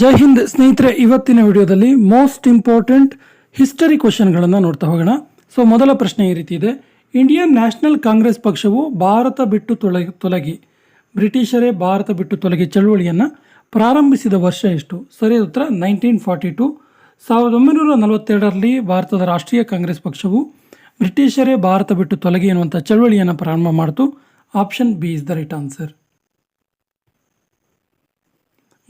ಜೈ ಹಿಂದ್ ಸ್ನೇಹಿತರೆ, ಇವತ್ತಿನ ವಿಡಿಯೋದಲ್ಲಿ ಮೋಸ್ಟ್ ಇಂಪಾರ್ಟೆಂಟ್ ಹಿಸ್ಟರಿ ಕ್ವಶನ್ಗಳನ್ನು ನೋಡ್ತಾ ಹೋಗೋಣ. ಸೊ ಮೊದಲ ಪ್ರಶ್ನೆ ಈ ರೀತಿ ಇದೆ. ಇಂಡಿಯನ್ ನ್ಯಾಷನಲ್ ಕಾಂಗ್ರೆಸ್ ಪಕ್ಷವು ಭಾರತ ಬಿಟ್ಟು ತೊಲಗಿ ತೊಲಗಿ, ಬ್ರಿಟಿಷರೇ ಭಾರತ ಬಿಟ್ಟು ತೊಲಗಿ ಚಳುವಳಿಯನ್ನು ಪ್ರಾರಂಭಿಸಿದ ವರ್ಷ ಎಷ್ಟು? ಸರಿಯಾದ ಉತ್ತರ ನೈನ್ಟೀನ್ ಫಾರ್ಟಿ ಟು ಸಾವಿರದ ಒಂಬೈನೂರ ನಲವತ್ತೆರಡರಲ್ಲಿ ಭಾರತದ ರಾಷ್ಟ್ರೀಯ ಕಾಂಗ್ರೆಸ್ ಪಕ್ಷವು ಬ್ರಿಟಿಷರೇ ಭಾರತ ಬಿಟ್ಟು ತೊಲಗಿ ಎನ್ನುವಂಥ ಚಳುವಳಿಯನ್ನು ಪ್ರಾರಂಭ ಮಾಡಿತು. Option B is the right answer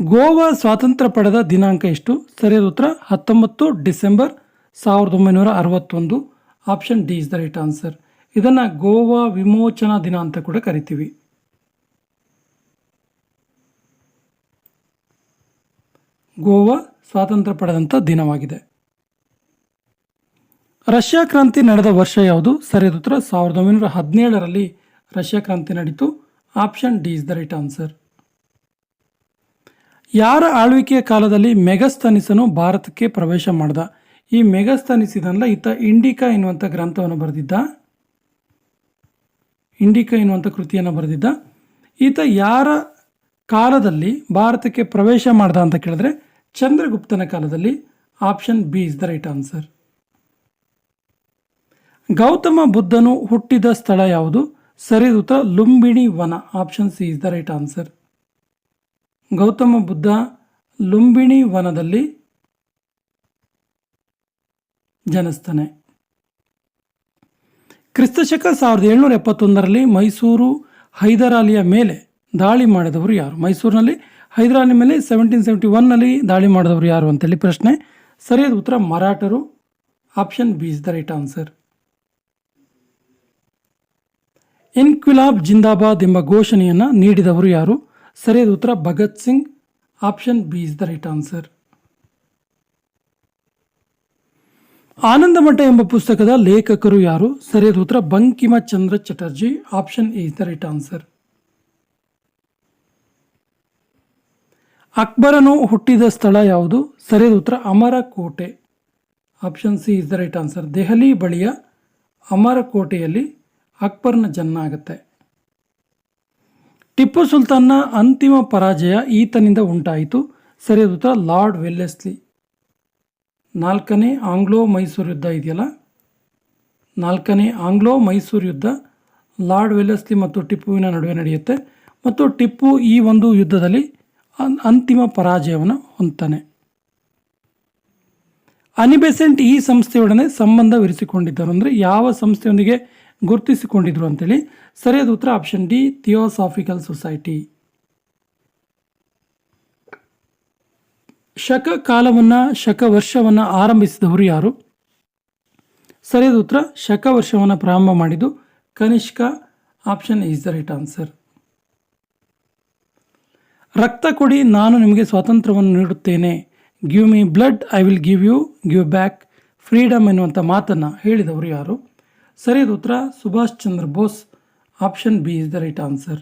Goa ಸ್ವಾತಂತ್ರ್ಯ ಪಡೆದ ದಿನಾಂಕ ಎಷ್ಟು? ಸರಿಯಾದ ಉತ್ತರ, ಹತ್ತೊಂಬತ್ತು ಡಿಸೆಂಬರ್ ಸಾವಿರದ ಒಂಬೈನೂರ ಅರವತ್ತೊಂದು. Option D is the right answer. ಇದನ್ನು ಗೋವಾ ವಿಮೋಚನಾ ದಿನ ಅಂತ ಕೂಡ ಕರಿತೀವಿ. ಗೋವಾ ಸ್ವಾತಂತ್ರ್ಯ ಪಡೆದಂಥ ದಿನವಾಗಿದೆ. ರಷ್ಯಾ ಕ್ರಾಂತಿ ನಡೆದ ವರ್ಷ ಯಾವುದು? ಸರಿಯಾದ ಉತ್ತರ, ಸಾವಿರದ ಒಂಬೈನೂರ ಹದಿನೇಳರಲ್ಲಿ ರಷ್ಯಾ ಕ್ರಾಂತಿ ನಡೀತು. Option D is the right answer. ಯಾರ ಆಳ್ವಿಕೆಯ ಕಾಲದಲ್ಲಿ ಮೆಗಸ್ತನಿಸನು ಭಾರತಕ್ಕೆ ಪ್ರವೇಶ ಮಾಡ್ದ? ಈ ಮೆಗಸ್ತನಿಸಿದ ಇದನ್ನಲ್ಲ ಈತ ಇಂಡಿಕಾ ಎನ್ನುವಂಥ ಗ್ರಂಥವನ್ನು ಬರೆದಿದ್ದ? ಇಂಡಿಕಾ ಎನ್ನುವಂಥ ಕೃತಿಯನ್ನು ಬರೆದಿದ್ದ? ಈತ ಯಾರ ಕಾಲದಲ್ಲಿ ಭಾರತಕ್ಕೆ ಪ್ರವೇಶ ಮಾಡ್ದ ಅಂತ ಕೇಳಿದ್ರೆ, ಚಂದ್ರಗುಪ್ತನ ಕಾಲದಲ್ಲಿ option B is the right answer. Gautama ಬುದ್ಧನು ಹುಟ್ಟಿದ ಸ್ಥಳ ಯಾವುದು? ಸರಿದೂತ ಲುಂಬಿಣಿ ವನ, option C is the right answer. Gautama Buddha Lumbini ವನದಲ್ಲಿ ಜನಿಸ್ತಾನೆ. ಕ್ರಿಸ್ತಶಕ ಸಾವಿರದ ಏಳ್ನೂರ ಎಪ್ಪತ್ತೊಂದರಲ್ಲಿ ಮೈಸೂರು ಹೈದರಾಲಿಯ ಮೇಲೆ ದಾಳಿ ಮಾಡಿದವರು ಯಾರು? ಮೈಸೂರಿನಲ್ಲಿ ಹೈದರಾಲಿ ಮೇಲೆ ಸೆವೆಂಟೀನ್ ಸೆವೆಂಟಿ ಒನ್ನಲ್ಲಿ ದಾಳಿ ಮಾಡಿದವರು ಯಾರು ಅಂತೇಳಿ ಪ್ರಶ್ನೆ. ಸರಿಯಾದ ಉತ್ತರ ಮರಾಠರು. Option B is the right answer inquilab ಜಿಂದಾಬಾದ್ ಎಂಬ ಘೋಷಣೆಯನ್ನು ನೀಡಿದವರು ಯಾರು? ಸರಿಯಾದ ಉತ್ತರ. Bhagat Singh, option B is the right answer. Anandamath ಎಂಬ ಪುಸ್ತಕದ ಲೇಖಕರು ಯಾರು? ಸರಿಯಾದ ಉತ್ತರ. Bankim Chandra Chatterjee, option A is the right answer. ಅಕ್ಬರನು ಹುಟ್ಟಿದ ಸ್ಥಳ ಯಾವುದು? ಸರಿಯಾದ ಉತ್ತರ. Amarkot. Option C is the right answer. Delhi ಬಳಿಯ ಅಮರಕೋಟೆಯಲ್ಲಿ ಅಕ್ಬರ್ನ ಜನ್ಮ ಆಗುತ್ತೆ. ಟಿಪ್ಪು ಸುಲ್ತಾನ್ನ ಅಂತಿಮ ಪರಾಜಯ ಈತನಿಂದ ಉಂಟಾಯಿತು. ಸರಿಯಾದ ಉತ್ತರ. Lord Wellesley. ನಾಲ್ಕನೇ ಆಂಗ್ಲೋ ಮೈಸೂರು ಯುದ್ಧ ಇದೆಯಲ್ಲ? ನಾಲ್ಕನೇ ಆಂಗ್ಲೋ ಮೈಸೂರು ಯುದ್ಧ ಲಾರ್ಡ್ ವೆಲ್ಲೆಸ್ಲಿ ಮತ್ತು ಟಿಪ್ಪುವಿನ ನಡುವೆ ನಡೆಯುತ್ತೆ. ಮತ್ತು ಟಿಪ್ಪು ಈ ಒಂದು ಯುದ್ಧದಲ್ಲಿ ಅಂತಿಮ ಪರಾಜಯವನ್ನು ಹೊಂದ್ತಾನೆ. ಅನಿಬೆಸೆಂಟ್ ಈ ಸಂಸ್ಥೆಯೊಡನೆ ಸಂಬಂಧವಿರಿಸಿಕೊಂಡಿದ್ದರು ಅಂದರೆ ಯಾವ ಸಂಸ್ಥೆಯೊಂದಿಗೆ ಗುರುತಿಸಿಕೊಂಡಿದ್ರು ಅಂತೇಳಿ ಸರಿಯಾದ ಉತ್ತರ ಆಪ್ಷನ್ ಡಿ ಥಿಯೋಸಾಫಿಕಲ್ ಸೊಸೈಟಿ ಶಕ ಕಾಲವನ್ನು, ಶಕ ವರ್ಷವನ್ನು ಆರಂಭಿಸಿದವರು ಯಾರು? ಸರಿಯಾದ ಉತ್ತರ, ಶಕ ವರ್ಷವನ್ನು ಪ್ರಾರಂಭ ಮಾಡಿದ್ದು Kanishka option is the right answer. ರಕ್ತ ಕೊಡಿ, ನಾನು ನಿಮಗೆ ಸ್ವಾತಂತ್ರ್ಯವನ್ನು ನೀಡುತ್ತೇನೆ. Give me blood, I will give you, give back freedom ಎನ್ನುವಂಥ ಮಾತನ್ನು ಹೇಳಿದವರು ಯಾರು? ಸರಿಯಾದ ಉತ್ತರ, Subhash Chandra Bose. Option B is the right answer.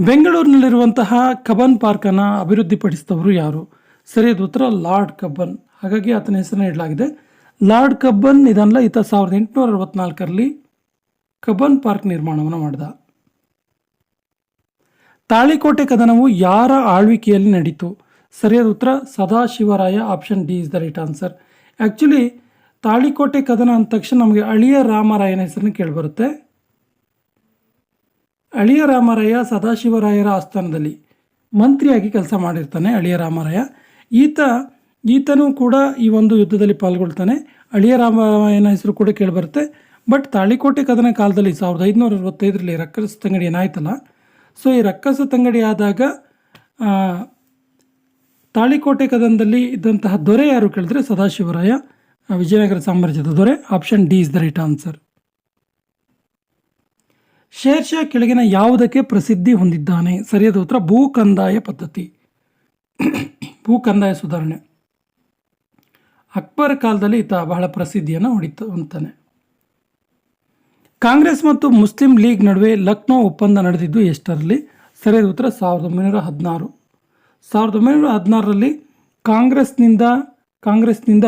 ಬೆಂಗಳೂರಿನಲ್ಲಿರುವಂತಹ Cubbon ಪಾರ್ಕನ್ನು ಅಭಿವೃದ್ಧಿಪಡಿಸಿದವರು ಯಾರು? ಸರಿಯಾದ ಉತ್ತರ, ಲಾರ್ಡ್ ಕಬ್ಬನ್. ಹಾಗಾಗಿ ಆತನ ಹೆಸರನ್ನು ಇಡಲಾಗಿದೆ. ಲಾರ್ಡ್ ಕಬ್ಬನ್ ಇದನ್ನೆಲ್ಲ ಈತ ಸಾವಿರದ ಎಂಟುನೂರ ಅರವತ್ನಾಲ್ಕರಲ್ಲಿ ಕಬ್ಬನ್ ಪಾರ್ಕ್ ನಿರ್ಮಾಣವನ್ನು ಮಾಡಿದ. ತಾಳಿಕೋಟೆ ಕದನವು ಯಾರ ಆಳ್ವಿಕೆಯಲ್ಲಿ ನಡೀತು? ಸರಿಯಾದ ಉತ್ತರ, Sadashivaraya. Option D is the right answer. Actually Talikota ಕದನ ಅಂದ ತಕ್ಷಣ ನಮಗೆ ಅಳಿಯ ರಾಮರಾಯನ ಹೆಸರನ್ನ ಕೇಳಿಬರುತ್ತೆ. ಅಳಿಯ ರಾಮರಾಯ ಸದಾಶಿವರಾಯರ ಆಸ್ಥಾನದಲ್ಲಿ ಮಂತ್ರಿಯಾಗಿ ಕೆಲಸ ಮಾಡಿರ್ತಾನೆ ಅಳಿಯ ರಾಮರಾಯ. ಈತ, ಈತನೂ ಕೂಡ ಈ ಒಂದು ಯುದ್ಧದಲ್ಲಿ ಪಾಲ್ಗೊಳ್ತಾನೆ. ಅಳಿಯ ರಾಮರಾಯನ ಹೆಸರು ಕೂಡ ಕೇಳಿಬರುತ್ತೆ. ಬಟ್ ತಾಳಿಕೋಟೆ ಕದನ ಕಾಲದಲ್ಲಿ ಸಾವಿರದ ಐದುನೂರ ಅರವತ್ತೈದರಲ್ಲಿ ರಕ್ಕಸ ತಂಗಡಿ ಏನಾಯ್ತಲ್ಲ, ಸೊ ಈ ರಕ್ಕಸ ತಂಗಡಿ ಆದಾಗ ತಾಳಿಕೋಟೆ ಕದನದಲ್ಲಿ ಇದ್ದಂತಹ ದೊರೆ ಯಾರು ಕೇಳಿದ್ರೆ ಸದಾಶಿವರಾಯ. ವಿಜಯನಗರ ಸಾಮ್ರಾಜ್ಯದ ದೊರೆ option D is the right answer Sher Shah ಕೆಳಗಿನ ಯಾವುದಕ್ಕೆ ಪ್ರಸಿದ್ಧಿ ಹೊಂದಿದ್ದಾನೆ? ಸರಿಯಾದ ಉತ್ತರ ಭೂ ಕಂದಾಯ ಪದ್ಧತಿ. ಭೂ ಕಂದಾಯ ಸುಧಾರಣೆ. ಅಕ್ಬರ್ ಕಾಲದಲ್ಲಿ ಈತ ಬಹಳ ಪ್ರಸಿದ್ಧಿಯನ್ನು ಹೊಡಿತ ಅಂತಾನೆ. ಕಾಂಗ್ರೆಸ್ ಮತ್ತು ಮುಸ್ಲಿಂ ಲೀಗ್ ನಡುವೆ ಲಕ್ನೋ ಒಪ್ಪಂದ ನಡೆದಿದ್ದು ಎಷ್ಟರಲ್ಲಿ? ಸರಿಯಾದ ಉತ್ತರ, ಸಾವಿರದ ಒಂಬೈನೂರ ಹದಿನಾರು. ಸಾವಿರದ ಒಂಬೈನೂರ ಹದಿನಾರರಲ್ಲಿ ಕಾಂಗ್ರೆಸ್ನಿಂದ ಕಾಂಗ್ರೆಸ್ನಿಂದ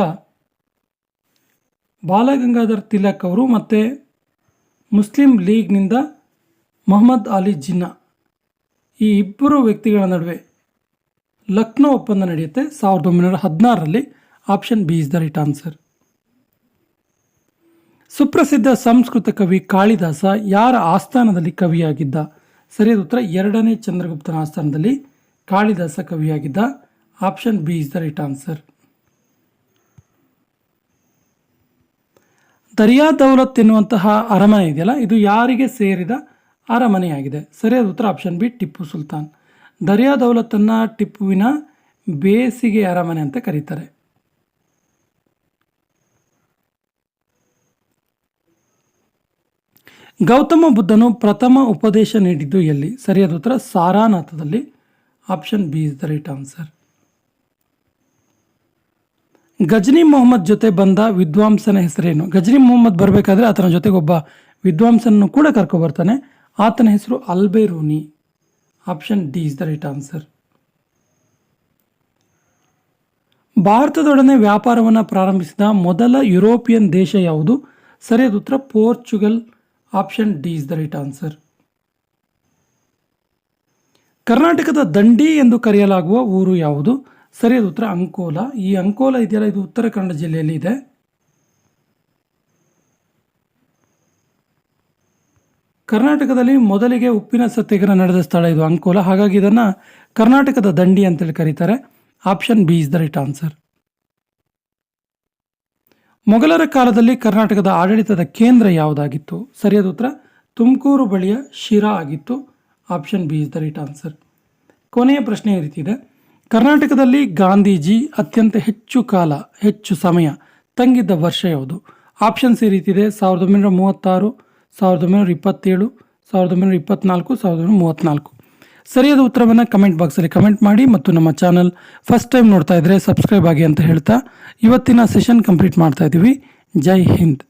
ಬಾಲಗಂಗಾಧರ್ ತಿಲಕ್ ಅವರು ಮತ್ತು ಮುಸ್ಲಿಂ ಲೀಗ್ನಿಂದ ಮೊಹಮ್ಮದ್ ಅಲಿ ಜಿನ್ನಾ. ಈ ಇಬ್ಬರು ವ್ಯಕ್ತಿಗಳ ನಡುವೆ ಲಕ್ನೋ ಒಪ್ಪಂದ ನಡೆಯುತ್ತೆ. ಸಾವಿರದ ಒಂಬೈನೂರ ಹದಿನಾರರಲ್ಲಿ option B is the right answer. ಸುಪ್ರಸಿದ್ಧ ಸಂಸ್ಕೃತ ಕವಿ ಕಾಳಿದಾಸ ಯಾರ ಆಸ್ಥಾನದಲ್ಲಿ ಕವಿಯಾಗಿದ್ದ? ಸರಿಯಾದ ಉತ್ತರ, ಎರಡನೇ ಚಂದ್ರಗುಪ್ತನ ಆಸ್ಥಾನದಲ್ಲಿ Kalidasa ಕವಿಯಾಗಿದ್ದ. Option B is the right answer. Dariya Daulat ಎನ್ನುವಂತಹ ಅರಮನೆ ಇದೆಯಲ್ಲ, ಇದು ಯಾರಿಗೆ ಸೇರಿದ ಅರಮನೆಯಾಗಿದೆ? ಸರಿಯಾದ ಉತ್ತರ ಆಪ್ಷನ್ ಬಿ ಟಿಪ್ಪು ಸುಲ್ತಾನ್. ದರಿಯಾ ದೌಲತ್ತನ್ನು ಟಿಪ್ಪುವಿನ ಬೇಸಿಗೆ ಅರಮನೆ ಅಂತ ಕರೀತಾರೆ. ಗೌತಮ ಬುದ್ಧನು ಪ್ರಥಮ ಉಪದೇಶ ನೀಡಿದ್ದು ಎಲ್ಲಿ? ಸರಿಯಾದ ಉತ್ತರ ಸಾರಾನಾಥದಲ್ಲಿ. Option B is the right answer Ghazni Mohammed ಜೊತೆ ಬಂದ ವಿದ್ವಾಂಸನ ಹೆಸರೇನು? ಗಜನಿ ಮೊಹಮ್ಮದ್ ಬರಬೇಕಾದ್ರೆ ಆತನ ಜೊತೆಗೆ ಒಬ್ಬ ವಿದ್ವಾಂಸನನ್ನು ಕೂಡ ಕರ್ಕೊಬರ್ತಾನೆ ಆತನ ಹೆಸರು Alberuni. Option D is the right answer. ಭಾರತದೊಡನೆ ವ್ಯಾಪಾರವನ್ನು ಪ್ರಾರಂಭಿಸಿದ ಮೊದಲ ಯುರೋಪಿಯನ್ ದೇಶ ಯಾವುದು? ಸರಿಯಾದ ಉತ್ತರ, Portugal. Option D is the right answer. ಕರ್ನಾಟಕದ ದಂಡಿ ಎಂದು ಕರೆಯಲಾಗುವ ಊರು ಯಾವುದು? ಸರಿಯಾದ ಉತ್ತರ ಅಂಕೋಲ. ಈ ಅಂಕೋಲ ಇದೆಯಲ್ಲ, ಇದು ಉತ್ತರ ಕನ್ನಡ ಜಿಲ್ಲೆಯಲ್ಲಿ ಇದೆ. ಕರ್ನಾಟಕದಲ್ಲಿ ಮೊದಲಿಗೆ ಉಪ್ಪಿನ ಸತ್ಯಾಗ್ರಹ ನಡೆದ ಸ್ಥಳ ಇದು ಅಂಕೋಲ. ಹಾಗಾಗಿ ಇದನ್ನು ಕರ್ನಾಟಕದ ದಂಡಿ ಅಂತೇಳಿ ಕರೀತಾರೆ. Option B is the right answer. ಮೊಘಲರ ಕಾಲದಲ್ಲಿ ಕರ್ನಾಟಕದ ಆಡಳಿತದ ಕೇಂದ್ರ ಯಾವುದಾಗಿತ್ತು? ಸರಿಯಾದ ಉತ್ತರ. ತುಮಕೂರು ಬಳಿಯ ಶಿರಾ ಆಗಿತ್ತು. Option B is the right answer. ಕೊನೆಯ ಪ್ರಶ್ನೆ ಈ ರೀತಿ ಇದೆ. ಕರ್ನಾಟಕದಲ್ಲಿ ಗಾಂಧೀಜಿ ಅತ್ಯಂತ ಹೆಚ್ಚು ಕಾಲ, ಹೆಚ್ಚು ಸಮಯ ತಂಗಿದ್ದ ವರ್ಷ ಯಾವುದು? ಆಪ್ಷನ್ಸ್ ಈ ರೀತಿ ಇದೆ. ಸಾವಿರದ ಒಂಬೈನೂರ ಮೂವತ್ತಾರು, ಸಾವಿರದ ಒಂಬೈನೂರ ಇಪ್ಪತ್ತೇಳು, ಸಾವಿರದ ಒಂಬೈನೂರ ಇಪ್ಪತ್ನಾಲ್ಕು, ಸಾವಿರದ ಒಂಬೈನೂರ ಮೂವತ್ತ್ನಾಲ್ಕು ಸರಿಯಾದ ಉತ್ತರವನ್ನು ಕಮೆಂಟ್ ಬಾಕ್ಸಲ್ಲಿ ಕಮೆಂಟ್ ಮಾಡಿ ಮತ್ತು ನಮ್ಮ ಚಾನಲ್ ಫಸ್ಟ್ ಟೈಮ್ ನೋಡ್ತಾ ಇದ್ದರೆ ಸಬ್ಸ್ಕ್ರೈಬ್ ಆಗಿ ಅಂತ ಹೇಳ್ತಾ ಇವತ್ತಿನ ಸೆಷನ್ ಕಂಪ್ಲೀಟ್ ಮಾಡ್ತಾ ಇದ್ದೀವಿ. ಜೈ ಹಿಂದ್.